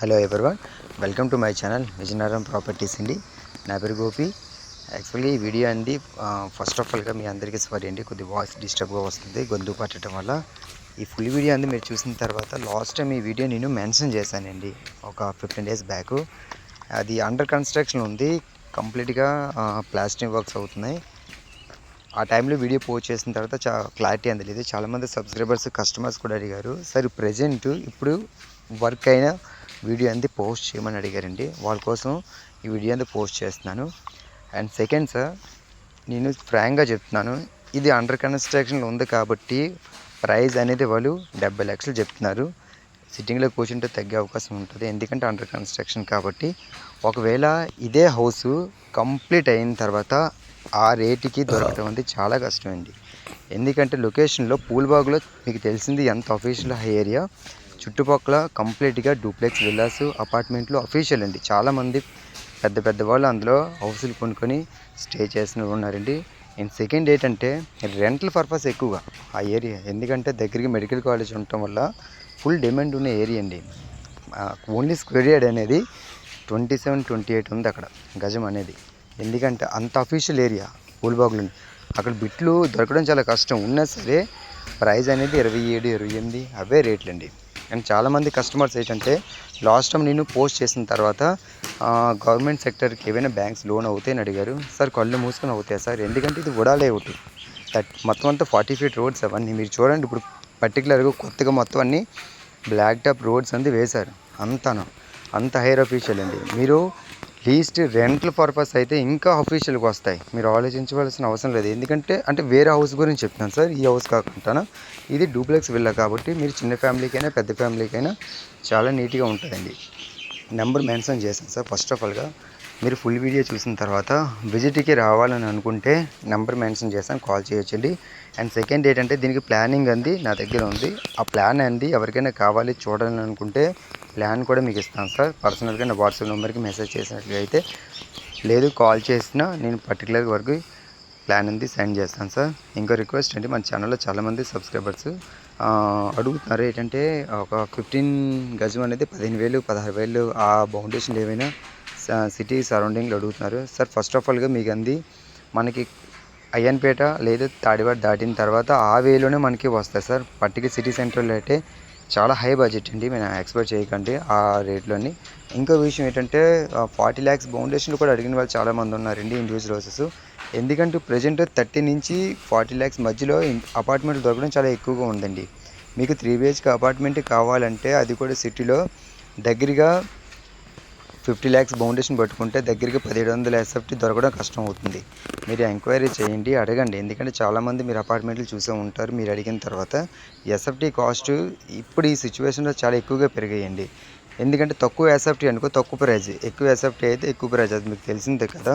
Hello everyone welcome to my channel Vizianagaram properties అండి. నా పేరు గోపి. యాక్చువల్లీ ఈ వీడియో అండి ఫస్ట్ ఆఫ్ ఆల్గా మీ అందరికీ సారీ అండి కొద్ది వాయిస్ డిస్టర్బ్గా వస్తుంది గొంతు పట్టడం వల్ల. ఈ ఫుల్ వీడియో అంది మీరు చూసిన తర్వాత లాస్ట్ టైం ఈ వీడియో నేను మెన్షన్ చేశానండి ఒక ఫిఫ్టీన్ డేస్ బ్యాక్ అది అండర్ కన్స్ట్రక్షన్ ఉంది కంప్లీట్గా ప్లాస్టింగ్ వర్క్స్ అవుతున్నాయి. ఆ టైంలో వీడియో పోస్ట్ చేసిన తర్వాత చా క్లారిటీ అందలేదు. చాలామంది సబ్స్క్రైబర్స్ కస్టమర్స్ కూడా అడిగారు సార్ ప్రజెంట్ ఇప్పుడు వర్క్ అయిన వీడియో అంది పోస్ట్ చేయమని అడిగారండి. వాళ్ళ కోసం ఈ వీడియో అంది పోస్ట్ చేస్తున్నాను. అండ్ సెకండ్ సార్ నేను ఫ్రాంక్గా చెప్తున్నాను. ఇది అండర్ కన్స్ట్రక్షన్లో ఉంది కాబట్టి ప్రైస్ అనేది వాళ్ళు డెబ్బై లక్షలు చెప్తున్నారు. సిట్టింగ్లో కూర్చుంటే తగ్గే అవకాశం ఉంటుంది. ఎందుకంటే అండర్ కన్స్ట్రక్షన్ కాబట్టి ఒకవేళ ఇదే హౌస్ కంప్లీట్ అయిన తర్వాత ఆ రేటుకి దొరకడం అనేది చాలా కష్టం అండి. ఎందుకంటే లొకేషన్లో పూల్బాగ్లో మీకు తెలిసింది ఎంత అఫీషియల్ ఏరియా చుట్టుపక్కల కంప్లీట్గా డూప్లెక్స్ విల్లాస్ అపార్ట్మెంట్లు అఫీషియల్ అండి. చాలామంది పెద్ద పెద్ద వాళ్ళు అందులో హౌసులు కొనుక్కొని స్టే చేసిన ఉన్నారండి. అండ్ సెకండ్ ఏంటంటే రెంటల్ పర్పస్ ఎక్కువగా ఆ ఏరియా. ఎందుకంటే దగ్గరికి మెడికల్ కాలేజ్ ఉండటం వల్ల ఫుల్ డిమాండ్ ఉన్న ఏరియా అండి. ఓన్లీ స్క్వేర్ యార్డ్ అనేది ట్వంటీ సెవెన్ ట్వంటీ ఎయిట్ ఉంది అక్కడ గజం అనేది. ఎందుకంటే అంత అఫీషియల్ ఏరియా పూల్బాగులు అక్కడ బిట్లు దొరకడం చాలా కష్టం. ఉన్నా సరే ప్రైస్ అనేది ఇరవై ఏడు ఇరవై ఎనిమిది అవే రేట్లు అండి అండ్ చాలామంది కస్టమర్స్ ఏంటంటే లాస్ట్ టైం నేను పోస్ట్ చేసిన తర్వాత గవర్నమెంట్ సెక్టర్కి ఏవైనా బ్యాంక్స్ లోన్ అవుతాయని అడిగారు. సార్ కళ్ళు మూసుకొని అవుతాయి సార్? ఎందుకంటే ఇది ఉడాలే ఒకటి. దట్ మొత్తం అంతా ఫార్టీ ఫీట్ రోడ్స్ అవన్నీ. మీరు చూడండి ఇప్పుడు పర్టికులర్గా కొత్తగా మొత్తం అన్నీ బ్లాక్ టాప్ రోడ్స్ అంది వేశారు. అంతాను. అంత హైర్ అఫీషియల్ అండి. మీరు లీస్ట్ రెంట్ల పర్పస్ అయితే ఇంకా అఫీషియల్గా వస్తాయి. మీరు ఆలోచించవలసిన అవసరం లేదు. ఎందుకంటే అంటే వేరే హౌస్ గురించి చెప్తున్నాను సార్. ఈ హౌస్ కాకుండా ఇది డూప్లెక్స్ విల్లా కాబట్టి మీరు చిన్న ఫ్యామిలీకైనా పెద్ద ఫ్యామిలీకైనా చాలా నీట్గా ఉంటుందండి నెంబర్ మెన్షన్ చేశాను సార్ ఫస్ట్ ఆఫ్ ఆల్గా మీరు ఫుల్ వీడియో చూసిన తర్వాత విజిట్కి రావాలని అనుకుంటే నెంబర్ మెన్షన్ చేస్తాను కాల్ చేయొచ్చండి. అండ్ సెకండ్ ఏంటంటే దీనికి ప్లానింగ్ అంది నా దగ్గర ఉంది. ఆ ప్లాన్ అంది ఎవరికైనా కావాలి చూడాలని అనుకుంటే ప్లాన్ కూడా మీకు ఇస్తాను సార్. పర్సనల్గా నా వాట్సాప్ నెంబర్కి మెసేజ్ చేసినట్లయితే లేదు కాల్ చేసినా నేను పర్టికులర్ వరకు ప్లాన్ ఉంది సెండ్ చేస్తాను సార్. ఇంకో రిక్వెస్ట్ అంటే మన ఛానల్లో చాలామంది సబ్స్క్రైబర్స్ అడుగుతున్నారు ఏంటంటే ఒక ఫిఫ్టీన్ గజం అనేది పదిహేను వేలు పదహారు వేలు ఆ బౌండేషన్లు ఏమైనా సిటీ సరౌండింగ్లో అడుగుతున్నారు. సార్ ఫస్ట్ ఆఫ్ ఆల్గా మీకు అంది మనకి అయ్యన్పేట లేదా తాడివాడ దాటిన తర్వాత ఆ వేలోనే మనకి వస్తాయి సార్ పట్టిక సిటీ సెంటర్లో అయితే చాలా హై బడ్జెట్ అండి. మేము ఎక్స్పెక్ట్ చేయకండి ఆ రేట్లోని ఇంకో విషయం ఏంటంటే ఫార్టీ ల్యాక్స్ బౌండేషన్లు కూడా అడిగిన వాళ్ళు చాలామంది ఉన్నారండి ఇండివిజువల్ హౌసెస్ ఎందుకంటే ప్రజెంట్ థర్టీ నుంచి ఫార్టీ ల్యాక్స్ మధ్యలో అపార్ట్మెంట్లు దొరకడం చాలా ఎక్కువగా ఉందండి. మీకు త్రీ బిహెచ్కే అపార్ట్మెంట్ కావాలంటే అది కూడా సిటీలో దగ్గరగా ఫిఫ్టీ ల్యాక్స్ బౌండేషన్ పట్టుకుంటే దగ్గరికి పదిహేడు వందల ఎస్ఎఫ్టీ దొరకడం కష్టం అవుతుంది. మీరు ఎంక్వైరీ చేయండి అడగండి. ఎందుకంటే చాలామంది మీరు అపార్ట్మెంట్లు చూసే ఉంటారు మీరు అడిగిన తర్వాత ఎస్ఎఫ్టీ కాస్ట్ ఇప్పుడు ఈ సిచ్యువేషన్లో చాలా ఎక్కువగా పెరిగాయండి. ఎందుకంటే తక్కువ ఎస్ఎఫ్టీ అనుకో తక్కువ ప్రైజ్. ఎక్కువ ఎస్ఎఫ్టీ అయితే ఎక్కువ ప్రైజ్. అది మీకు తెలిసిందే కదా.